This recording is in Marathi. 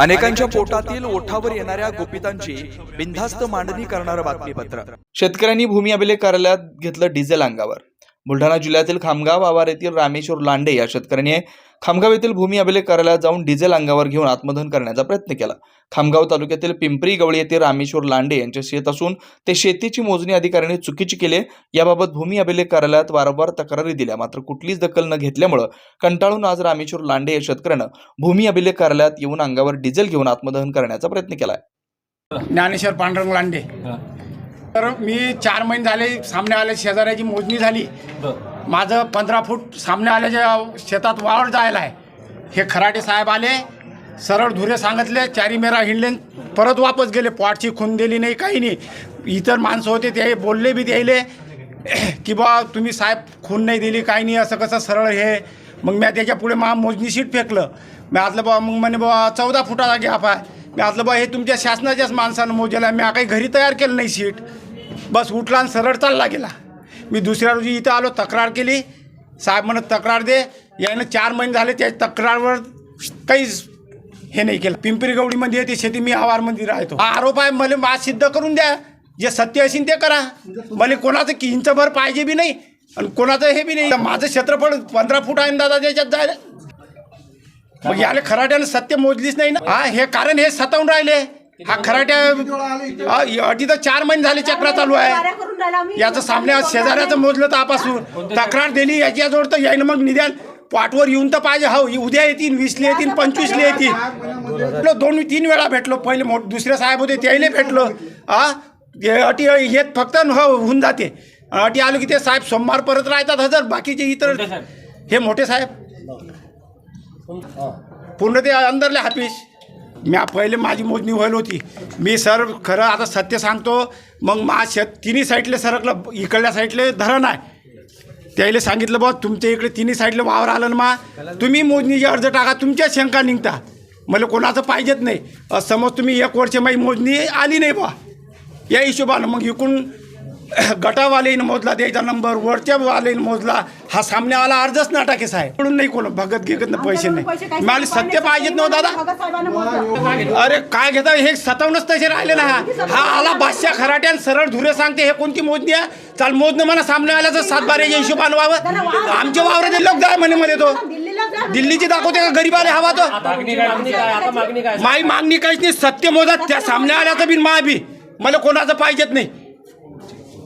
अनेकांच्या पोटातील ओठावर येणाऱ्या गोपितांची बिनधास्त मांडणी करणारं बातमीपत्र. शेतकऱ्यांनी भूमी अभिलेख कार्यालयात घेतलं डिझेल अंगावर. बुलढाणा जिल्ह्यातील खामगाव आवार येथील रामेश्वर लांडे या शेतकऱ्याने खामगाव येथील भूमी अभिलेख कार्यालयात जाऊन डिझेल अंगावर घेऊन आत्मदहन करण्याचा प्रयत्न केला. खामगाव तालुक्यातील पिंपरी गवळी येथील रामेश्वर लांडे यांचे शेत असून ते शेतीची मोजणी अधिकाऱ्याने चुकीची केले याबाबत भूमी अभिलेख कार्यालयात वारंवार तक्रारी दिल्या. मात्र कुठलीच दखल न घेतल्यामुळं कंटाळून आज रामेश्वर लांडे या शेतकऱ्यानं भूमी अभिलेख कार्यालयात येऊन अंगावर डिझेल घेऊन आत्मदहन करण्याचा प्रयत्न केलाय. ज्ञानेश्वर पांडुरंग लांडे. तर मी चार महिने झाले सामने आल्या शेजाऱ्याची मोजणी झाली. माझं पंधरा फूट सामने आल्याच्या शेतात वावर जायला आहे. हे खराटे साहेब आले सरळ धुरे सांगितले चारी मेरा हिंडले परत वापस गेले. पॉटची खून दिली नाही काही नाही. इतर माणसं होते ते बोलले बी त्याले की बा तुम्ही साहेब खून नाही दिली काही नाही असं कसं सरळ हे. मग मी त्याच्या पुढे मा मोजणी शीट फेकलं. मी आतलं बा मग म्हणे बा चौदा फुटाचा गॅप आहे. मी आतलं बा हे तुमच्या शासनाच्याच माणसानं मोजेलं आहे. मी काही घरी तयार केलं नाही शीट. बस उठला आणि सरळ चालला गेला. मी दुसऱ्या रोजी इथं आलो तक्रार केली. साहेब म्हणत तक्रार दे. यानं चार महिने झाले त्या तक्रारवर काहीच हे नाही केलं. पिंपरी गवडीमध्ये येते शेती मी आवारमध्ये राहतो. हा आरोप आहे मला मा सिद्ध करून द्या. जे सत्य असेल ते करा. मला कोणाचं किंचभर पाहिजे बी नाही आणि कोणाचं हे बी नाही. माझं क्षेत्रफळ पंधरा फूट आहे ना दादा त्याच्यात जायला. मग याला खराट्यानं सत्य मोजलीच नाही ना. हा हे कारण हे सतावून राहिले. हा खराट्या हा, अटी तर चार महिने झाले चक्र चालू आहे. याचं सामने शेजाऱ्याचं मोजलं तर आपासून. तक्रार दिली याच्याजवळ तर यायनं मग निदान. पाठवर येऊन तर पाहिजे. हो उद्या येतील वीसले येतील पंचवीसले येतील. भेटलो दोन तीन वेळा भेटलो. पहिले मोठ दुसरे साहेब होते त्याला भेटलो. हा अटी येत फक्त हो होऊन जाते. अटी आलो की ते साहेब सोमवार परत राहतात हजर. बाकीचे इतर हे मोठे साहेब. पूर्ण ते अंदरले हापीस मी पहिले माझी मोजणी व्हायला होती. मी सर खरं आता सत्य सांगतो मग मा शेत तिन्ही साईडले सरकलं इकडल्या साईडले धरण आहे. त्याला सांगितलं बा तुमच्या इकडे तिन्ही साईडला वावर आलं ना मा तुम्ही मोजणीचे अर्ज टाका तुमच्या शंका निघता. मला कोणाचं पाहिजेत नाही. समज तुम्ही एक वर्ष माझी मोजणी आली नाही बा या हिशोबानं मग इकडून गटावालेनं मोजला द्यायचा नंबर वरच्या वालेनं मोजला. हा सामन्यावाला अर्जच नाटाके साहेब. म्हणून नाही कोण भगत घेत पैसे नाही. मला सत्य पाहिजेत नव्ह दादा? अरे काय घेता हे सतावूनच तसे राहिले ना हा. हा आला बादशाह खराट्यान सरळ धुरे सांगते हे कोणती मोजणी आहे? चाल मोजणं मला सामने आल्याचं सात बाराच्या हिशोबानं व्हावं आमच्या वावरात लोक जाय म्हणे मध्ये तो. दिल्लीची दाखवते का गरीबाला हवा तो? माई मागणी काहीच नाही. सत्य मोजा त्या सामने आल्याचं बिन मा बी. मला कोणाचं पाहिजेत नाही.